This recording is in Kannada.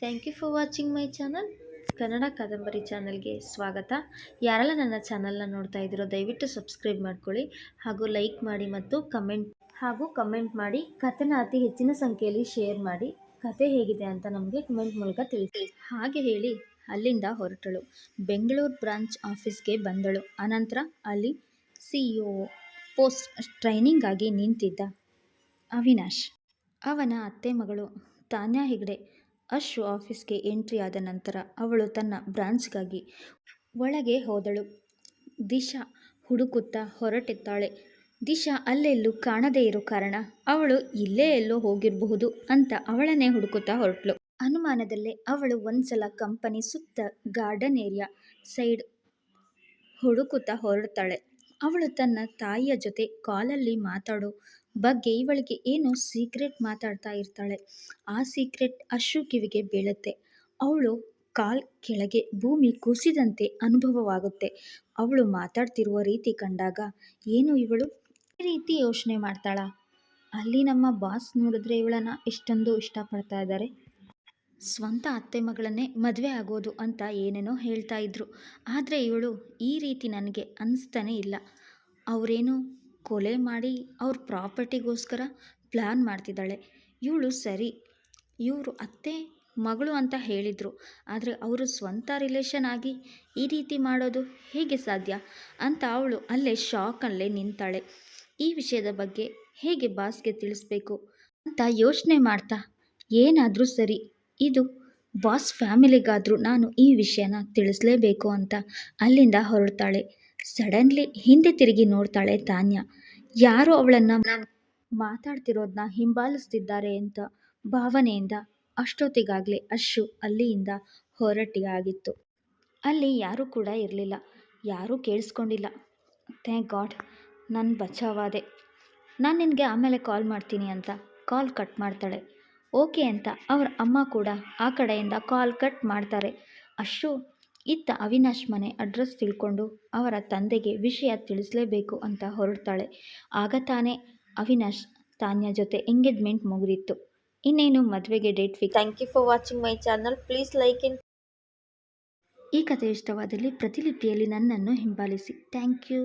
Thank you for watching my channel Kannada ಕಾದಂಬರಿ ಚಾನಲ್ಗೆ ಸ್ವಾಗತ. ಯಾರೆಲ್ಲ ನನ್ನ ಚಾನಲ್ನ ನೋಡ್ತಾ ಇದ್ದೀರೋ ದಯವಿಟ್ಟು ಸಬ್ಸ್ಕ್ರೈಬ್ ಮಾಡ್ಕೊಳ್ಳಿ ಹಾಗೂ ಲೈಕ್ ಮಾಡಿ ಮತ್ತು ಕಮೆಂಟ್ ಹಾಗೂ ಕಮೆಂಟ್ ಮಾಡಿ. ಕಥೆನ ಅತಿ ಹೆಚ್ಚಿನ ಸಂಖ್ಯೆಯಲ್ಲಿ ಶೇರ್ ಮಾಡಿ. ಕತೆ ಹೇಗಿದೆ ಅಂತ ನಮಗೆ ಕಮೆಂಟ್ ಮೂಲಕ ತಿಳಿಸಿ. ಹಾಗೆ ಹೇಳಿ, ಅಲ್ಲಿಂದ ಹೊರಟಳು. ಬೆಂಗಳೂರು ಬ್ರಾಂಚ್ ಆಫೀಸ್ಗೆ ಬಂದಳು. ಅನಂತರ ಅಲ್ಲಿ C E O post training ಆಗಿ ನಿಂತಿದ್ದ ಅವಿನಾಶ್. ಅವನ ಅತ್ತೆ ಮಗಳು ತಾನ್ಯಾ ಹೆಗ್ಡೆ ಅಶು ಆಫೀಸ್ಗೆ ಎಂಟ್ರಿ ಆದ ನಂತರ ಅವಳು ತನ್ನ ಬ್ರಾಂಚ್ಗಾಗಿ ಒಳಗೆ ಹೋದಳು. ದಿಶಾ ಹುಡುಕುತ್ತಾ ಹೊರಟಿದ್ದಾಳೆ. ದಿಶಾ ಅಲ್ಲೆಲ್ಲೂ ಕಾಣದೇ ಇರೋ ಕಾರಣ ಅವಳು ಇಲ್ಲೇ ಎಲ್ಲೋ ಹೋಗಿರಬಹುದು ಅಂತ ಅವಳನ್ನೇ ಹುಡುಕುತ್ತಾ ಹೊರಟಳು ಅನುಮಾನದಲ್ಲೇ ಅವಳು ಒಂದ್ಸಲ ಕಂಪನಿ ಸುತ್ತ ಗಾರ್ಡನ್ ಏರಿಯಾ ಸೈಡ್ ಹುಡುಕುತ್ತಾ ಹೊರಡ್ತಾಳೆ. ಅವಳು ತನ್ನ ತಾಯಿಯ ಜೊತೆ ಕಾಲಲ್ಲಿ ಮಾತಾಡೋ ಬಗ್ಗೆ ಇವಳಿಗೆ ಏನೋ ಸೀಕ್ರೆಟ್ ಮಾತಾಡ್ತಾ ಇರ್ತಾಳೆ. ಆ ಸೀಕ್ರೆಟ್ ಅಶು ಕಿವಿಗೆ ಬೀಳುತ್ತೆ. ಅವಳು ಕಾಲ್ ಕೆಳಗೆ ಭೂಮಿ ಕುಸಿದಂತೆ ಅನುಭವವಾಗುತ್ತೆ. ಅವಳು ಮಾತಾಡ್ತಿರುವ ರೀತಿ ಕಂಡಾಗ, ಏನು ಇವಳು? ಈ ರೀತಿ ಯೋಚನೆ ಮಾಡ್ತಾಳ? ಅಲ್ಲಿ ನಮ್ಮ ಬಾಸ್ ನೋಡಿದ್ರೆ ಇವಳನ್ನ ಎಷ್ಟೊಂದು ಇಷ್ಟಪಡ್ತಾ ಇದ್ದಾರೆ. ಸ್ವಂತ ಅತ್ತೆ ಮಗಳನ್ನೇ ಮದುವೆ ಆಗೋದು ಅಂತ ಏನೇನೋ ಹೇಳ್ತಾ ಇದ್ರು. ಆದರೆ ಇವಳು ಈ ರೀತಿ ನನಗೆ ಅನಿಸ್ತಾನೆ ಇಲ್ಲ. ಅವರೇನು ಕೊಲೆ ಮಾಡಿ ಅವ್ರ ಪ್ರಾಪರ್ಟಿಗೋಸ್ಕರ ಪ್ಲ್ಯಾನ್ ಮಾಡ್ತಿದ್ದಾಳೆ. ಇವಳು ಸರಿ. ಇವರು ಅತ್ತೆ, ಮಗಳು ಅಂತ ಹೇಳಿದರು. ಆದರೆ ಅವರು ಸ್ವಂತ ರಿಲೇಷನ್ ಆಗಿ ಈ ರೀತಿ ಮಾಡೋದು ಹೇಗೆ ಸಾಧ್ಯ ಅಂತ ಅವಳು ಅಲ್ಲೇ ಶಾಕಲ್ಲೇ ನಿಂತಾಳೆ. ಈ ವಿಷಯದ ಬಗ್ಗೆ ಹೇಗೆ ಬಾಸ್ಗೆ ತಿಳಿಸ್ಬೇಕು ಅಂತ ಯೋಚನೆ ಮಾಡ್ತಾ ಏನಾದರೂ ಸರಿ ಇದು ಬಾಸ್ ಫ್ಯಾಮಿಲಿಗಾದರೂ ನಾನು ಈ ವಿಷಯನ ತಿಳಿಸ್ಲೇಬೇಕು ಅಂತ ಅಲ್ಲಿಂದ ಹೊರಡ್ತಾಳೆ. ಸಡನ್ಲಿ ಹಿಂದೆ ತಿರುಗಿ ನೋಡ್ತಾಳೆ ತಾನ್ಯ. ಯಾರು ಅವಳನ್ನು ಮಾತಾಡ್ತಿರೋದನ್ನ ಹಿಂಬಾಲಿಸ್ತಿದ್ದಾರೆ ಅಂತ ಭಾವನೆಯಿಂದ ಅಷ್ಟೊತ್ತಿಗಾಗಲೇ ಅಶು ಅಲ್ಲಿಯಿಂದ ಹೊರಟಿಯಾಗಿತ್ತು. ಅಲ್ಲಿ ಯಾರೂ ಕೂಡ ಇರಲಿಲ್ಲ. ಯಾರೂ ಕೇಳಿಸ್ಕೊಂಡಿಲ್ಲ. ಥ್ಯಾಂಕ್ ಗಾಡ್ ನನ್ನ ಬಚಾವಾದೆ ನಾನು ನಿನಗೆ ಆಮೇಲೆ ಕಾಲ್ ಮಾಡ್ತೀನಿ ಅಂತ ಕಾಲ್ ಕಟ್ ಮಾಡ್ತಾಳೆ. ಓಕೆ ಅಂತ ಅವ್ರ ಅಮ್ಮ ಕೂಡ ಆ ಕಡೆಯಿಂದ ಕಾಲ್ ಕಟ್ ಮಾಡ್ತಾರೆ. ಅಶು ಇತ್ತ ಅವಿನಾಶ್ ಮನೆ ಅಡ್ರೆಸ್ ತಿಳ್ಕೊಂಡು ಅವರ ತಂದೆಗೆ ವಿಷಯ ತಿಳಿಸಲೇಬೇಕು ಅಂತ ಹೊರಡ್ತಾಳೆ. ಆಗ ತಾನೇ ಅವಿನಾಶ್ ತಾನ್ಯ ಜೊತೆ ಎಂಗೇಜ್ಮೆಂಟ್ ಮುಗಿದಿತ್ತು. ಇನ್ನೇನು ಮದುವೆಗೆ date fix thank you for watching my channel please like ಇನ್ ಈ ಕಥೆ ಇಷ್ಟವಾದಲ್ಲಿ ಪ್ರತಿಲಿಪಿಯಲ್ಲಿ ನನ್ನನ್ನು ಹಿಂಬಾಲಿಸಿ. Thank you